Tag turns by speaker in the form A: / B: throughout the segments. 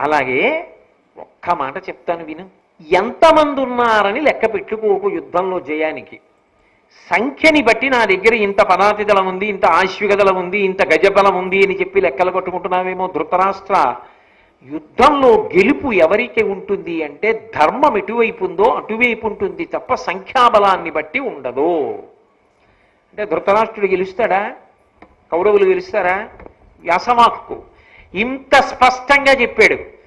A: అలాగే ఒక్క మాట చెప్తాను విను. ఎంతమంది ఉన్నారని లెక్క పెట్టుకోకు యుద్ధంలో జయానికి. సంఖ్యని బట్టి నా దగ్గర ఇంత పదాతి దళం ఉంది ఇంత ఆశ్విక ఉంది ఇంత గజబలం ఉంది అని చెప్పి లెక్కలు కొట్టుకుంటున్నావేమో ధృతరాష్ట్ర. యుద్ధంలో గెలుపు ఎవరికి ఉంటుంది అంటే ధర్మం ఎటువైపు ఉందో అటువైపు ఉంటుంది తప్ప సంఖ్యాబలాన్ని బట్టి ఉండదు. అంటే ధృతరాష్ట్రుడు గెలుస్తాడా? కౌరవులు గెలుస్తారా? వ్యాసవాక్కు. ఇంత స్పష్టంగా చెప్పాడు.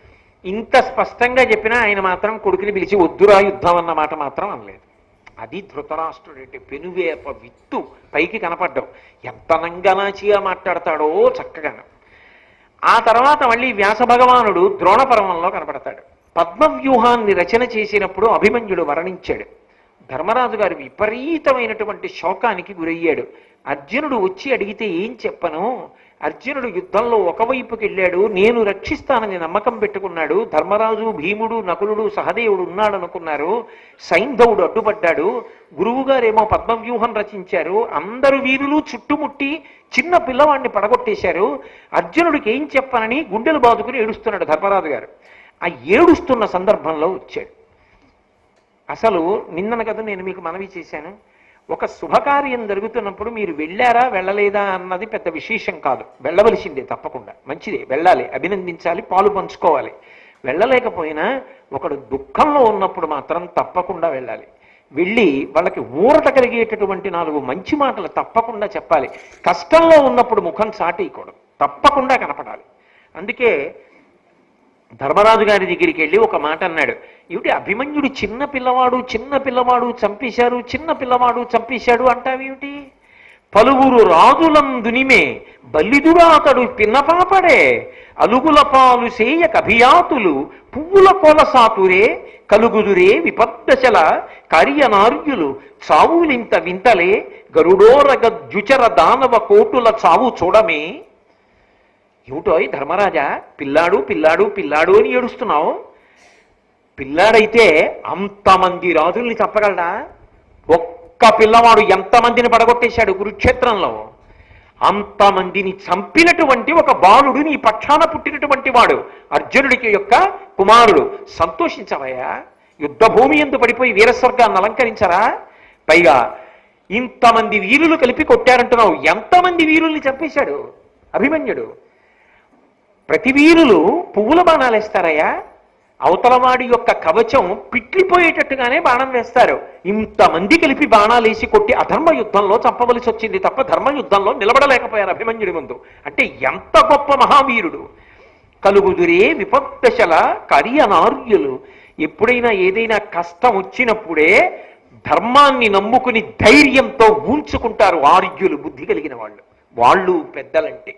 A: ఇంత స్పష్టంగా చెప్పినా ఆయన మాత్రం కొడుకుని పిలిచి వద్దురా యుద్ధం అన్న మాట మాత్రం అనలేదు. అది ధృతరాష్ట్రుడంటే పెనువేప విత్తు పైకి కనపడ్డం. ఎంత నంగనాచిగా మాట్లాడతాడో చక్కగాను ఆ తర్వాత మళ్ళీ వ్యాస భగవానుడు ద్రోణపర్వంలో కనపడతాడు. పద్మవ్యూహాన్ని రచన చేసినప్పుడు అభిమన్యుడు మరణించాడు. ధర్మరాజు గారు విపరీతమైనటువంటి శోకానికి గురయ్యాడు. అర్జునుడు వచ్చి అడిగితే ఏం చెప్పను? అర్జునుడు యుద్ధంలో ఒకవైపుకి వెళ్ళాడు నేను రక్షిస్తానని నమ్మకం పెట్టుకున్నాడు ధర్మరాజు భీముడు నకులుడు సహదేవుడు ఉన్నాడనుకున్నారు సైంధవుడు అడ్డుపడ్డాడు గురువుగారేమో పద్మవ్యూహం రచించారు అందరు వీరులు చుట్టుముట్టి చిన్న పిల్లవాడిని పడగొట్టేశారు అర్జునుడికి ఏం చెప్పనని గుండెలు బాదుకుని ఏడుస్తున్నాడు ధర్మరాజు గారు. ఆ ఏడుస్తున్న సందర్భంలో వచ్చాడు. అసలు నిన్నన కదా నేను మీకు మనవి చేశాను ఒక శుభకార్యం జరుగుతున్నప్పుడు మీరు వెళ్ళారా వెళ్ళలేదా అన్నది పెద్ద విశేషం కాదు. వెళ్ళవలసిందే తప్పకుండా. మంచిదే వెళ్ళాలి అభినందించాలి పాలు పంచుకోవాలి. వెళ్ళలేకపోయినా ఒకడు దుఃఖంలో ఉన్నప్పుడు మాత్రం తప్పకుండా వెళ్ళాలి. వెళ్ళి వాళ్ళకి ఊరట కలిగేటటువంటి నాలుగు మంచి మాటలు తప్పకుండా చెప్పాలి. కష్టంలో ఉన్నప్పుడు ముఖం చాటేయకూడదు తప్పకుండా కనపడాలి. అందుకే ధర్మరాజు గారి దగ్గరికి వెళ్ళి ఒక మాట అన్నాడు. ఏమిటి అభిమన్యుడు చిన్న పిల్లవాడు చిన్న పిల్లవాడు చంపేశారు చిన్న పిల్లవాడు చంపేశాడు అంటావేమిటి పలువురు రాజులందునిమే బల్లిదురా అతడు పిన్నపాపడే అలుగుల పాలు సేయ కభియాతులు పువ్వుల కొలసాతురే కలుగుదురే విపద్దశల కార్యనార్యులు చావులింత వింతలే గరుడోరగ జుచర దానవ కోటుల చావు చూడమే ఏమిటోయ్ ధర్మరాజా? పిల్లాడు పిల్లాడు పిల్లాడు అని ఏడుస్తున్నావు. పిల్లాడైతే అంతమంది రాజుల్ని చంపగలడా? ఒక్క పిల్లవాడు ఎంతమందిని పడగొట్టేశాడు కురుక్షేత్రంలో? అంతమందిని చంపినటువంటి ఒక బాలుడు నీ పక్షాన పుట్టినటువంటి వాడు అర్జునుడికి యొక్క కుమారుడు. సంతోషించవయ్యా. యుద్ధ భూమి ఎందు పడిపోయి వీరస్వర్గాన్ని అలంకరించరా? పైగా ఇంతమంది వీరులు కలిపి కొట్టారంటున్నావు. ఎంతమంది వీరుల్ని చంపేశాడు? అభిమన్యుడు. ప్రతి వీరులు పువ్వుల బాణాలు వేస్తారయ్యా. అవతలవాడి యొక్క కవచం పిట్లిపోయేటట్టుగానే బాణం వేస్తారు. ఇంతమంది కలిపి బాణాలు వేసి కొట్టి అధర్మ యుద్ధంలో చంపవలసి వచ్చింది తప్ప ధర్మ యుద్ధంలో నిలబడలేకపోయారు అభిమన్యుడి ముందు. అంటే ఎంత గొప్ప మహావీరుడు. కలుగుదురే విపత్తశల కరియనార్యులు. ఎప్పుడైనా ఏదైనా కష్టం వచ్చినప్పుడే ధర్మాన్ని నమ్ముకుని ధైర్యంతో ఊంచుకుంటారు ఆర్యులు బుద్ధి కలిగిన వాళ్ళు. వాళ్ళు పెద్దలంటే.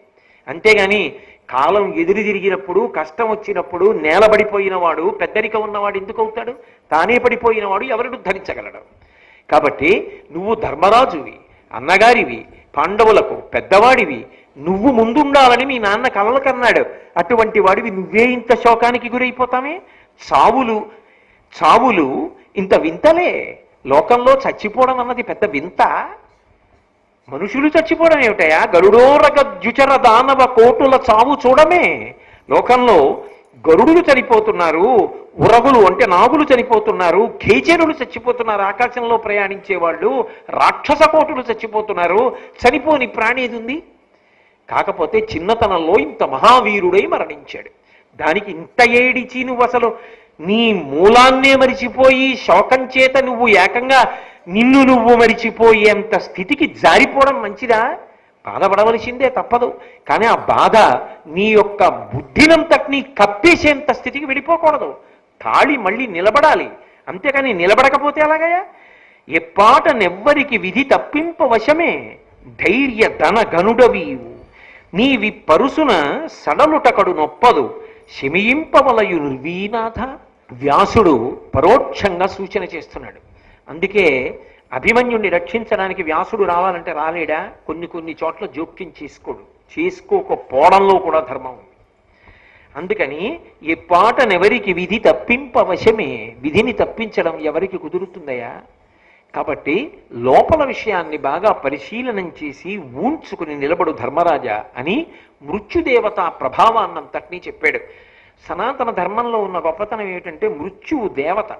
A: అంతేగాని కాలం ఎదురు తిరిగినప్పుడు కష్టం వచ్చినప్పుడు నేలబడిపోయిన వాడు పెద్దరిక ఉన్నవాడు ఎందుకు అవుతాడు? తానే పడిపోయిన వాడు ఎవరిని ధరించగలడు? కాబట్టి నువ్వు ధర్మరాజువి అన్నగారివి పాండవులకు పెద్దవాడివి నువ్వు ముందుండాలని మీ నాన్న కలలు కన్నాడు. అటువంటి వాడివి నువ్వే ఇంత శోకానికి గురైపోతామే చావులు చావులు ఇంత వింతలే. లోకంలో చచ్చిపోవడం అన్నది పెద్ద వింత. మనుషులు చచ్చిపోవడం ఏమిటయా గరుడోరగ ద్యుచర దానవ కోటుల చావు చూడమే. లోకంలో గరుడులు చనిపోతున్నారు ఉరగులు అంటే నాగులు చనిపోతున్నారు ఖేచరులు చచ్చిపోతున్నారు ఆకాశంలో ప్రయాణించే వాళ్ళు రాక్షస కోటులు చచ్చిపోతున్నారు. చనిపోని ప్రాణి ఏది ఉంది? కాకపోతే చిన్నతనంలో ఇంత మహావీరుడై మరణించాడు. దానికి ఇంత ఏడిచి నువ్వు అసలు నీ మూలాన్నే మరిచిపోయి శోకం చేత నువ్వు ఏకంగా నిన్ను నువ్వు మరిచిపోయేంత స్థితికి జారిపోవడం మంచిదా? బాధపడవలసిందే తప్పదు. కానీ ఆ బాధ నీ యొక్క బుద్ధినంతటినీ కప్పేసేంత స్థితికి వెళ్ళిపోకూడదు తాళి మళ్ళీ నిలబడాలి. అంతేకాని నిలబడకపోతే ఎలాగయ్యా? ఎప్పాట నెవ్వరికి విధి తప్పింపవశమే ధైర్య ధన గనుడవీవు. నీవి పరుసున సడలుటకడు నొప్పదు. శమియింపవలయు నిర్వీనాథ వ్యాసుడు పరోక్షంగా సూచన చేస్తున్నాడు. అందుకే అభిమన్యుణ్ణి రక్షించడానికి వ్యాసుడు రావాలంటే రాలేడా? కొన్ని కొన్ని చోట్ల జోక్యం చేసుకోడు. చేసుకోకపోవడంలో కూడా ధర్మం ఉంది. అందుకని ఈ పాటనెవరికి విధి తప్పింపవశమే విధిని తప్పించడం ఎవరికి కుదురుతుందయా కాబట్టి లోపల విషయాన్ని బాగా పరిశీలనం చేసి ఊంచుకుని నిలబడు ధర్మరాజా అని మృత్యుదేవత ప్రభావాన్నంతటినీ చెప్పాడు. సనాతన ధర్మంలో ఉన్న గొప్పతనం ఏమిటంటే మృత్యువు దేవత.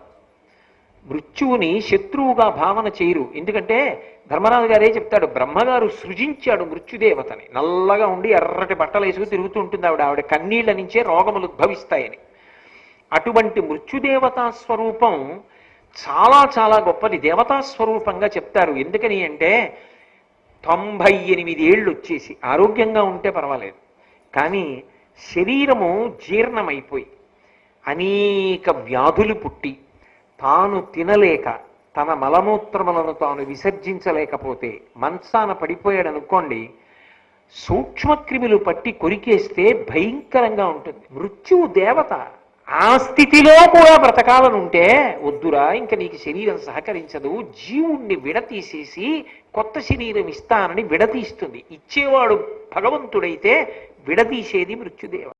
A: మృత్యువుని శత్రువుగా భావన చేయరు. ఎందుకంటే ధర్మరాజు గారే చెప్తాడు? బ్రహ్మగారు సృజించాడు మృత్యుదేవతని. నల్లగా ఉండి ఎర్రటి బట్టలు వేసుకు తిరుగుతూ ఉంటుంది ఆవిడ. ఆవిడ కన్నీళ్ళ నుంచే రోగములు ఉద్భవిస్తాయని. అటువంటి మృత్యుదేవతా స్వరూపం చాలా చాలా గొప్పది. దేవతా స్వరూపంగా చెప్తారు. ఎందుకని అంటే తొంభై ఎనిమిది ఏళ్ళు వచ్చేసి ఆరోగ్యంగా ఉంటే పర్వాలేదు. కానీ శరీరము జీర్ణమైపోయి అనేక వ్యాధులు పుట్టి తాను తినలేక తన మలమూత్రములను తాను విసర్జించలేకపోతే మంచాన పడిపోయాడు అనుకోండి సూక్ష్మక్రిములు పట్టి కొరికేస్తే భయంకరంగా ఉంటుంది. మృత్యువు దేవత. ఆ స్థితిలో కూడా బ్రతకాలనుంటే వద్దురా ఇంకా నీకు శరీరం సహకరించదు జీవుణ్ణి విడతీసేసి కొత్త శరీరం ఇస్తానని విడతీస్తుంది. ఇచ్చేవాడు భగవంతుడైతే విడతీసేది మృత్యుదేవ